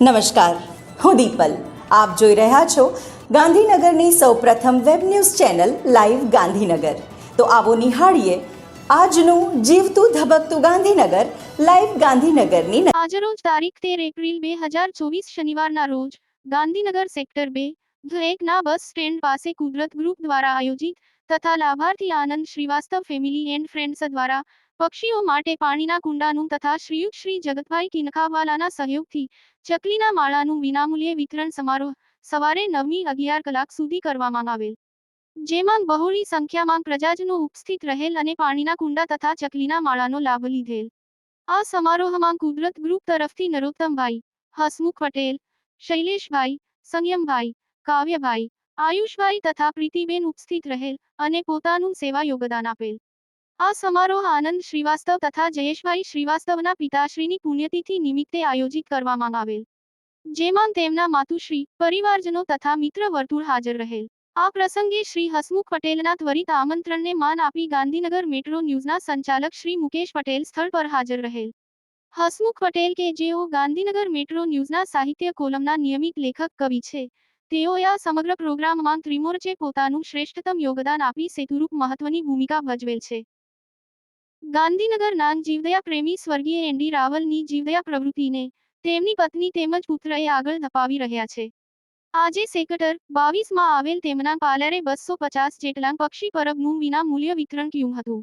નમસ્કાર. હું દીપલ. આપ જોઈ રહ્યા છો ગાંધીનગરની સૌપ્રથમ web news channel live Gandhinagar. તો આવો નિહાળીએ આજનું જીવતું ધબકતું ગાંધીનગર લાઈવ ગાંધીનગરની આજરોજ તારીખ તેર એપ્રિલ બે હજાર ચોવીસ શનિવારના રોજ ગાંધીનગર સેક્ટર બે ના બસ સ્ટેન્ડ પાસે કુદરત ગ્રુપ દ્વારા આયોજિત તથા લાભાર્થી Anand Shrivastava family and friends દ્વારા પક્ષીઓ માટે પાણીના કુંડાનું તથા શ્રીયુત શ્રી જગતભાઈ કિનખાવાલાના સહયોગથી ચકલીના માળાનું વિનામૂલ્યે વિતરણ સમારોહ સવારે નવમી અગિયાર કલાક સુધી કરવામાં આવેલ. જેમાં બહોળી સંખ્યામાં પ્રજાજનો ઉપસ્થિત રહેલ અને પાણીના કુંડા તથા ચકલીના માળાનો લાભ લીધેલ. આ સમારોહમાં કુદરત ગ્રુપ તરફથી નરોત્તમભાઈ, હસમુખ પટેલ, શૈલેષભાઈ, સંયમભાઈ, કાવ્યભાઈ, આયુષભાઈ તથા પ્રીતિબેન ઉપસ્થિત રહેલ અને પોતાનું સેવા યોગદાન આપેલ. આ સમારોહ આનંદ શ્રીવાસ્તવ તથા જયેશભાઈ શ્રીવાસ્તવના પિતાશ્રીની પુણ્યતિથિ નિમિત્તે આયોજિત કરવામાં આવેલ. જેમાં તેમના માતુશ્રી, પરિવારજનો તથા મિત્ર વર્તુળ હાજર રહેલ. આ પ્રસંગે શ્રી હસમુખ પટેલના ત્વરિત આમંત્રણને માન આપી ગાંધીનગર મેટ્રો ન્યૂઝના સંચાલક શ્રી મુકેશ પટેલ સ્થળ પર હાજર રહેલ. હસમુખ પટેલ કે જેઓ ગાંધીનગર મેટ્રો ન્યૂઝના સાહિત્ય કોલમના નિયમિત લેખક, કવિ છે. તેઓએ આ સમગ્ર પ્રોગ્રામમાં ત્રિમોરચે પોતાનું શ્રેષ્ઠતમ યોગદાન આપી સેતુરૂપ મહત્વની ભૂમિકા ભજવેલ છે. ગાંધીનગરના જીવદયા પ્રેમી સ્વર્ગીય એન્ડી રાવલની જીવદયા પ્રવૃત્તિને તેમની પત્ની તેમજ પુત્રએ આગળ ધપાવી રહ્યા છે. આજે સેક્ટર બાવીસમાં આવેલ તેમના પાર્લરે બસો પચાસ જેટલા પક્ષી પરબનું વિના મૂલ્ય વિતરણ કર્યું હતું.